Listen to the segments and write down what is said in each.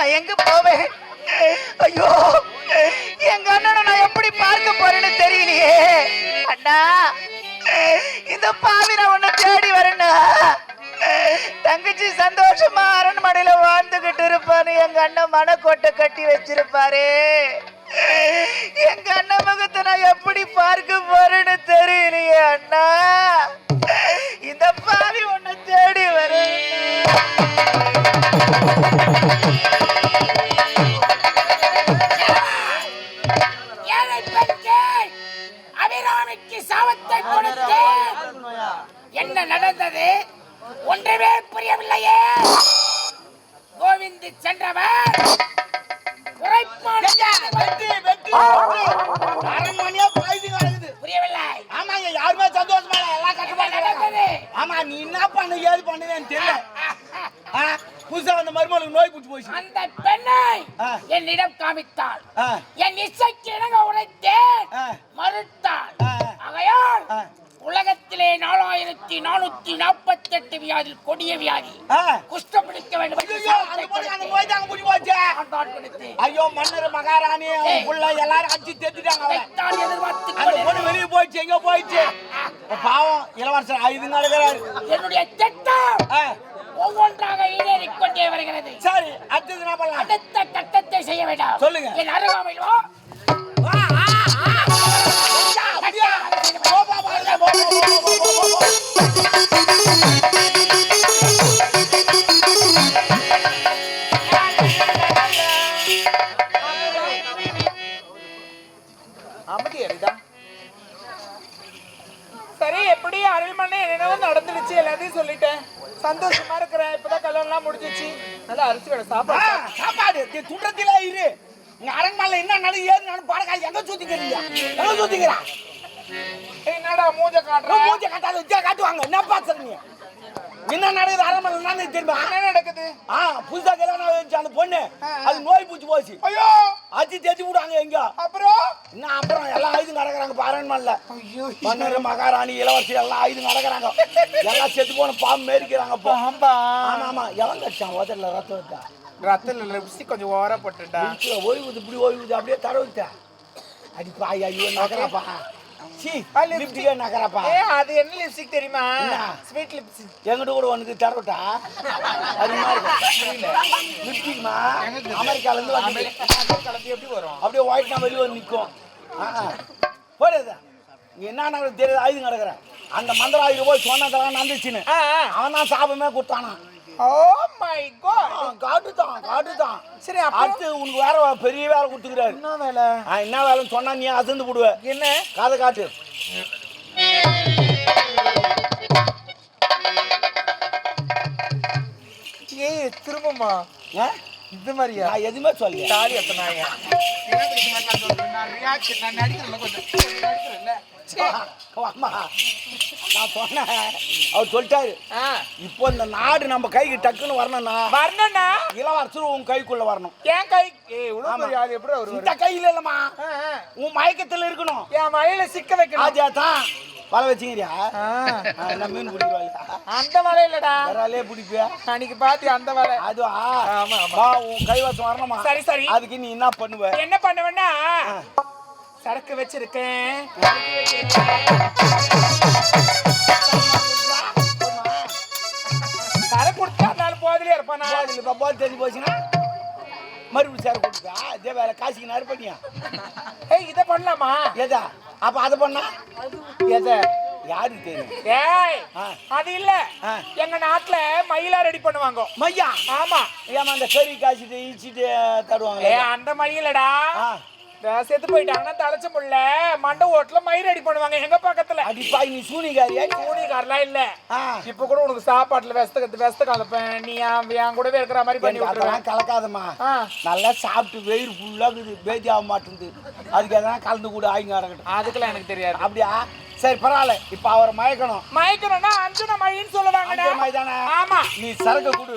நான் எங்க போவேன்? ஐயோ எங்க அண்ணனை நான் எப்படி பார்க்க போறேன்னு தெரியலையே. அண்ணா இந்த பாவி நான் உன்னை தேடி வரேன்னா தங்கச்சி சந்தோஷமா அரண்மனையில வாழ்ந்துகிட்டு இருப்பாரு எங்க அண்ணன் மனக்கோட்டை கட்டி வச்சிருப்பாரு. எங்க அண்ணன் முகத்தை நான் எப்படி பார்க்க போறேன்னு தெரியலையே அண்ணா. இந்த பாவி ஆ, புதுசா வந்த மருமகளுக்கு நோய் பிடிச்சி போச்சு அந்த பெண்ணை. என்னிடம் காமித்தாள் என் இசைக்கு இணங்க உழைத்தேன். மறுத்தாள். ஆகையால். உலகத்திலே நாலாயிரத்தி நானூத்தி நாற்பத்தி எட்டு வியாதி கொடிய வியாதி. குஷ்டம் பிடிக்க வேண்டும் ஐயோ, மன்னர் மகாராணி. புள்ள எல்லாரும் அடிச்சு தேத்திட்டாங்க. வெளியே போயிடுச்சு எங்க போயிடுச்சு. பாவம் இளவரசர் ஐந்து நடக்கிறாரு என்னுடைய திட்டம் ஒவ்வொன்றாக ஈடேறிக் கொண்டே வருகிறது. சரி அடுத்தது என்ன பண்ணலாம். அடுத்த கட்டத்தை செய்ய வேண்டாம். சொல்லுங்க. என் அருகாமையில் சரி எப்படி? அருள்மண்ணே என்னென்னவோ நடந்துடுச்சு எல்லாத்தையும் சொல்லிட்டேன். சந்தோஷமா இருக்கிறேன் இப்பதான் கல்யாணம்லாம் முடிஞ்சிச்சு. நல்லா அரிசி ஆ, சாப்பாடு. சாப்பாடு துண்டத்திலே இரு. இங்க அரண்மனையில என்ன நடு ஏது நான் பாடக்காய் எங்க சுத்திக்கிறீங்க எங்க சுத்திக்கிறா என்னடா மூஞ்ச காட்டுற? மூஞ்ச கட்டாத வச்சா காட்டுவாங்க. என்ன பாத்துறீங்க என்ன நடக்குது? அரண்மனை என்னன்னு தெரியுமா? என்ன நடக்குது? ஆ புதுசா கல்யாணம் ஆயிடுச்சு அந்த பொண்ணு. அது நோய் பூச்சி போச்சு. ஐயோ! அச்சு தேத்தி விடுவாங்க எங்க? அப்புறம்? இன்னும் அப்புறம்? எல்லாம் ஆயுதம் அரண்மனையில. ஐயோ! மன்னர் மகாராணி இளவரசி எல்லாம் ஆயுதம் கிடக்குறாங்க. எல்லாம் செத்து போன பாம்பு மேரிக்கிறாங்க ஆமா ஆமா. எவன் கடிச்சான் உதடல ரத்தம் இருக்கா ரத்தல லிப்ஸ்டிக் கொஞ்சம் ஓவரா ஓய்வுது இப்படி ஓய்வுது அப்படியே தடவிட்ட. அடி பாய் ஐயோ நகரப்பா. லிப்டிக்கே நகரப்பா. ஏ அது என்ன லிப்ஸ்டிக் தெரியுமா? ஸ்வீட் லிப்ஸ்டிக் எங்கிட்ட கூட உனக்கு தடவிட்டா அது மாதிரி லிப்டிக்மா அமெரிக்கால இருந்து வந்து கலந்து எப்படி வரும்? அப்படியே ஒயிட்னா வெளியே வந்து நிற்கும் போடுதா நீ என்ன தெரியாது. ஆயுதம் கிடக்குறேன் அந்த மந்திர ஆயுதம் போய் சொன்னதெல்லாம் நடந்துச்சுன்னு. அவன் தான் சாபமே கொடுத்தானா ஓ மை காட் காட்டு தான் காட்டு தான் சரி அடுத்து உனக்கு வேற பெரிய வேலை கொடுத்துக்கிறாரு. என்ன வேலை? ஆ, என்ன வேலைன்னு சொன்னா நீ அசந்து போடுவ. என்ன? காதை காட்டு. ஏய் திரும்பமா ஆ? இது மாதிரியா? நான் எதுவுமே சொல்லல. என்ன தெரியுமா நான் ரியாக்ஷன் நான் நடிக்கிறேன்ல கொஞ்சம். நடிக்கிறேன்ல அம்மா நான் சொன்னேன். அவர் சொல்லிட்டாரு ஆ. இப்போ இந்த நாடு நம்ம கைக்கு டக்குன்னு வரணும்னா வரணும்னா? இளவரசர் உன் கைக்குள்ள வரணும். என் கை ஆள் எப்படி அவரு இந்த கையில இல்லம்மா. உன் மயக்கத்துல இருக்கணும். என் மலையில சிக்க வைக்கணும். ஆஜா தான் வலை வச்சுக்கிறியா. என்ன மீன் பிடிக்கிறவாள் அந்த வலை இல்லடா. வராலே பிடிப்பியா அன்னைக்கு பாத்தி அந்த வலை. அதுவா? ஆமா, ஆமா. வா, உன் கைவசம் வரணுமா? சரி, சரி. அதுக்கு நீ என்ன பண்ணுவ? என்ன பண்ணுவேன்னா சரக்கு வச்சிருக்கேன். சரக்கு. சரக்கு கொடுத்தா நாலு போதிலே இருப்பானா? இப்போ போது தெரிஞ்சு போச்சுன்னா? மறுபடியும் சேர கொடுத்தா இதே வேலை காசுக்கு நேரம் பண்ணியா? ஏய் இத பண்ணலாமா? எதா? அப்ப அதை பண்ணா? எதை? யாருக்கு தெரியும்? ஏய். அது இல்ல. எங்க நாட்டுல மயிலா ரெடி பண்ணுவாங்க. மையா? ஆமா. ஏமா அந்த கறி காய்ச்சிட்டு ஈச்சிட்டு ஏ தருவாங்க அந்த மயிலடா. செத்து போயிட்டாங்கன்னா தலைச்ச முள்ள மண்டை ஓட்டுல மயில் ரெடி பண்ணுவாங்க எங்க பக்கத்துல. அடிப்பாய் நீ சூனிகாரியா கூலிக்காரெல்லாம் இல்ல. இப்ப கூட உனக்கு சாப்பாட்டுல வெஸ்த வெஸ்த கலப்பேன். நீ என் கூடவே இருக்கிற மாதிரி பண்ணி அதெல்லாம் கலக்காதம்மா. நல்லா சாப்பிட்டு ஃபுல்லாக இருக்குது. பேதி ஆக மாட்டேங்குது அதுக்கு எதனா கலந்து கூட ஆயிங்க அதுக்கெல்லாம் எனக்கு தெரியாது. அப்படியா? சரி பரவாயில்ல. இப்போ அவரை மயக்கணும். மயக்கணும்னா அஞ்சன மயின்னு சொல்லுவாங்கடா அஞ்சு மாதிரி தானே ஆமா. நீ சரக்கு கொடு.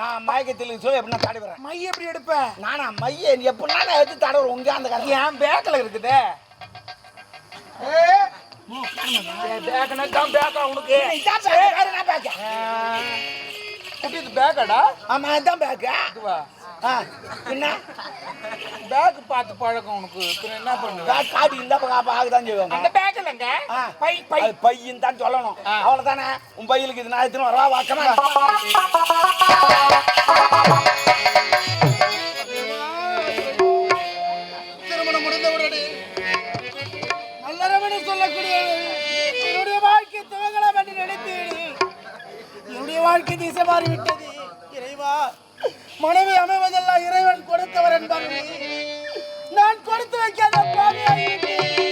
நான் மயக்கத்தில் சொல்லி எப்படின்னா தடவுறேன் மை எப்படி எடுப்பேன் நானா மைய? நீ எப்படின்னா நான் எடுத்து தடவுறேன் உங்க அந்த கதை என் பேக்ல இருக்குதே. பேக்காடா? ஆமா இதான் பேக்கு. இதுவா? என்ன? பேக் பார்த்து பழக்கம் உனக்கு. என்ன பண்ணுவ பேக் காட்டி இந்த பக்கம் பார்க்க தான் செய்வாங்க. அந்த பேக் இல்லைங்க பை பை. பையன் தான் சொல்லணும். அவ்வளவுதானே? உன் பையலுக்கு இது நான் வரவா? வாக்கமா? திருமணம் முடிந்தவுடனே நல்லறவனு சொல்லக்கூடிய என்னுடைய வாழ்க்கை துவங்கலாம் என்று நினைத்தேன். என்னுடைய வாழ்க்கை திசை மாறிவிட்டது. இறைவா மனைவி அமைவதெல்லாம் இறைவன் கொடுத்தவர் என்பார்கள் நான் கொடுத்து வைக்காத பாவியாகிவிட்டேன்.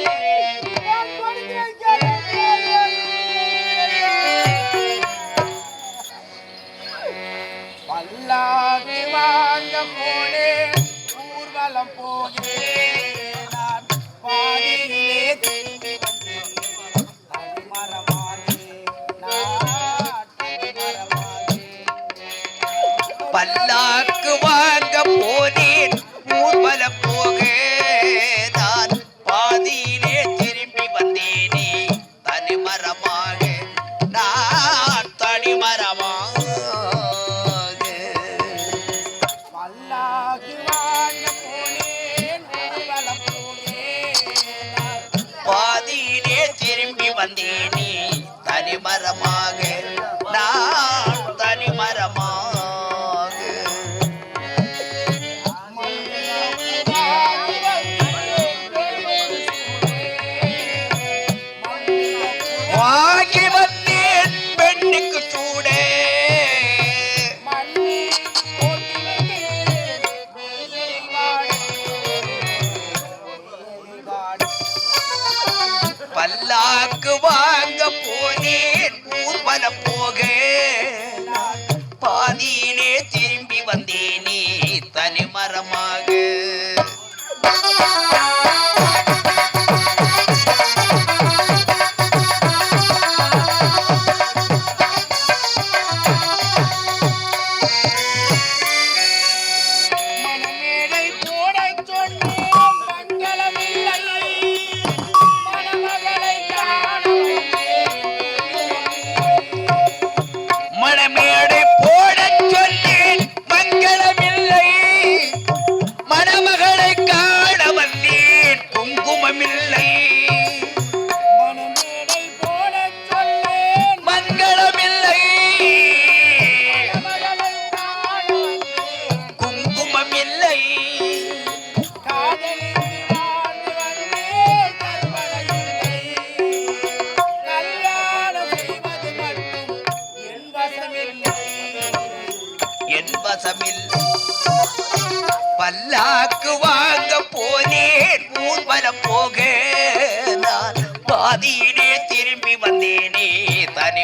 Why give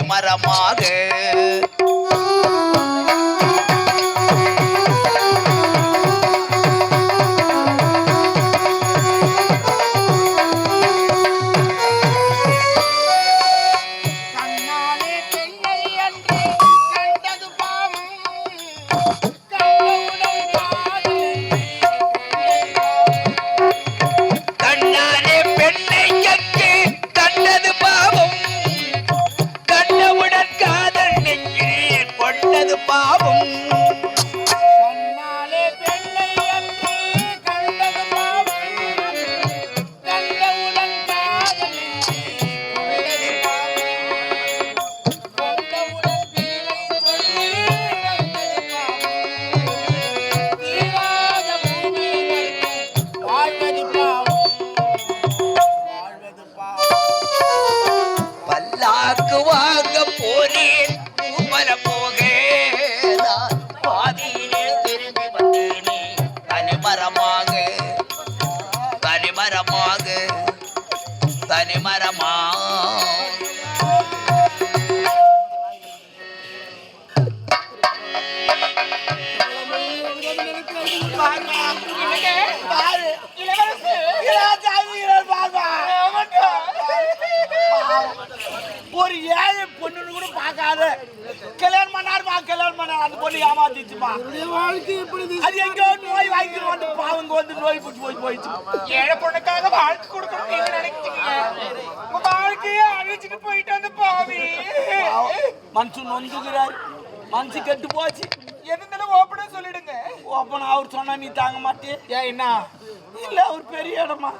மரமாக பாவம். பார்க்காத கல்யாணம் பண்ணாருமா கல்யாணம் பண்ணாரு அந்த பொண்ணு ஏமாத்திச்சுமா அது எங்கேயோ நோய் வாங்கிட்டு வந்து பாவங்க வந்து நோய் பிடிச்சி போய் போயிடுச்சு. ஏழை பொண்ணுக்காக வாழ்க்கை கொடுக்கணும் நீங்க நினைச்சீங்க உங்க வாழ்க்கைய அழிச்சிட்டு போயிட்டு வந்து பாவி. மனுஷன் நொந்துகிறார் மனசு கெட்டு போச்சு. எது இருந்தாலும் ஓப்பனா சொல்லிடுங்க. ஓப்பன் அவர் சொன்னா நீ தாங்க மாட்டே. ஏன் என்ன? இல்ல அவர் பெரிய இடமா?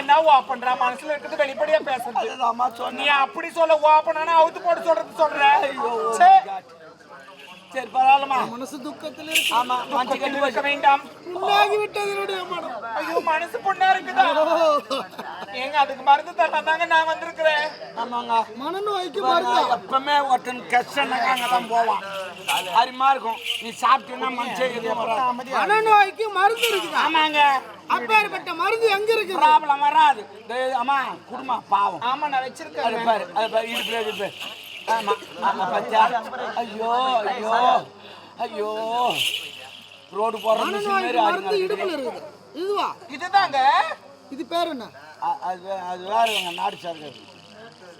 என்ன ஓப்பன்றா மனசுல இருக்கிறது வெளிப்படையா பேசுறது. நீ அப்படி சொல்ல ஓப்பன் ஆனா அவுத்து போட்டு சொல்றது சொல்ற. சரி பரவாயில்லமா மனசு துக்கத்துல இருக்கு. ஆமா மஞ்சள் கட்டி இருக்க வேண்டாம். புண்ணாகி விட்டது ஐயோ மனசு பொண்ணா இருக்குதா? ஏங்க அதுக்கு மருந்து தரலாம் தாங்க நான் வந்திருக்கிறேன். ஆமாங்க. மனநோய்க்கு பாருங்க, எப்பவுமே ஒருத்தன் கஷ்டம்னாக்கா அங்கே தான் போவான். அருமா இருக்கும். நீ சாப்பிட்டீங்கன்னா மனுஷன் மனநோய்க்கு மருந்து இருக்குது? ஆமாங்க. அப்பேற்பட்ட மருந்து எங்க இருக்கு ப்ராப்ளம் வராது. டேய், அம்மா குடுமா பாவம். ஆமா நான் அது வச்சிருக்கேன் பாரு அது பாரு இடுப்புல இடுப்பு ஆமா ஆமா பச்சா ஐயோ ஐயோ. ஐயோ. ரோடு போற மருந்து இடுப்புல இருக்குது. இதுவா? இதுதாங்க. இது பேர் என்ன? அது அது வேற இவங்க நாடு சார்ந்து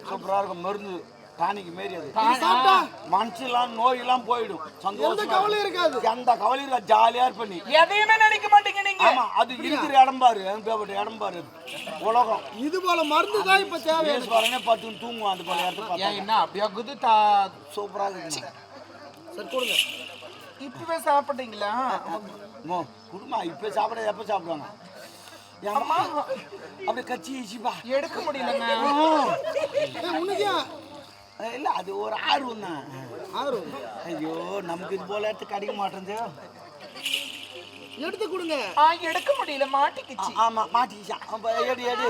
சூப்பரா இருக்கும். மருந்து டானிக்கு மாரி அது. சாப்பிட்டா? மனசுலாம் நோயெல்லாம் போயிடும். சந்தோஷம் கவலையும் இருக்காது. எந்த கவலையும் இருக்காது. ஜாலியா இருப்ப எதையுமே நினைக்க மாட்டீங்க நீங்க. ஆமா அது இருக்கிற இடம் பாரு. பேப்பட்ட இடம் பாரு. அது. உலகம். இது போல மருந்து தான் இப்ப தேவை. ஈஸ்வரனே பத்து தூங்குவான் அந்த போல இடத்துல என்ன அப்படியே? குது தா சூப்பரா இருக்கு சரி கொடுங்க. இப்பவே சாப்பிட்டீங்களா? மோ குடுமா. இப்ப சாப்பிட எப்ப சாப்பிடுவாங்க? ஏம்மா அப்படியே கச்சி ஈச்சிப்பா எடுக்க முடியலங்க உனக்கு? இல்ல அது ஒரு ஆர்வம் தான். ஆர்வம். ஐயோ நமக்கு இது போல இடத்து கிடைக்க மாட்டேங்குது எடுத்து கொடுங்க. எடுக்க முடியல மாட்டிக்கிச்சு. ஆமா மாட்டிக்கிச்சான் எடு எடு.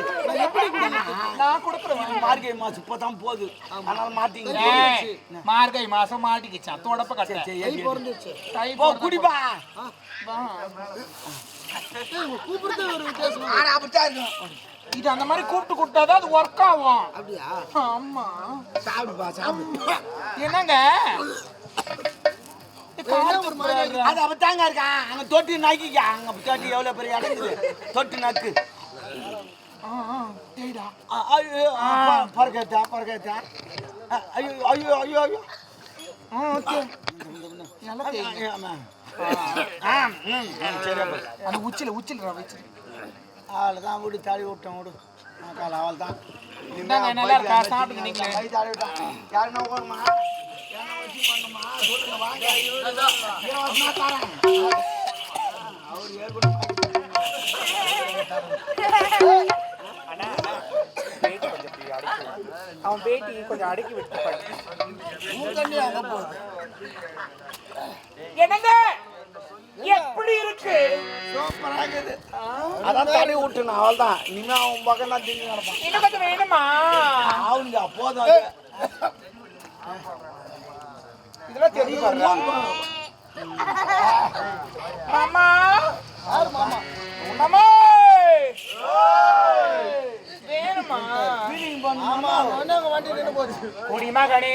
நான் கொடுக்குறேன். மார்கழி மாசம் இப்பதான் போகுது. அதனால மாட்டிங்க. மார்கழி மாசம் மாட்டிக்கிச்சான் தொடப்ப கட்ட. பிறந்துச்சு. குடிப்பா. கூப்பிடுறது ஒரு வித்தியாசம் அப்படித்தான் இருக்கும். இது அந்த மாதிரி கூப்பிட்டு கொடுத்தாதான் அது ஒர்க் ஆகும். அப்படியா? ஆமா. சாப்பிடுப்பா சாப்பிடு. என்னங்க? அது அப்படித்தாங்க இருக்கான் அங்க தொட்டி நக்கிக்க அங்க தொட்டி எவ்வளவு பெரிய இடங்குது? தொட்டி நக்கு. பறக்கத்தா பறக்கத்தா. ஐயோ ஐயோ ஐயோ ஐயோ. அந்த உச்சில உச்சில வச்சு அவ்வளோதான் விடு தாடி விட்டோம் விடு. கால அவள் தான் நல்லா இருக்கா? சாப்பிடுங்க நீங்களே. தாடி விட்டான் யாருன்னா உட்காருமா? யாருன்னா வச்சு பண்ணுமா அவன் பேட்டி கொஞ்சம் அடக்கி விட்டு என்னங்க? எப்படி இருக்கு? அதான் தடவி விட்டுணும் அவள் தான். இனிமே அவன் பக்கம் தான் திங்க இன்னும் கொஞ்சம் வேணுமா? அது. இதெல்லாம் தெரியும் மாமா. மாமா? வேணுமா? வண்டி நின்று போச்சு குடிமகனே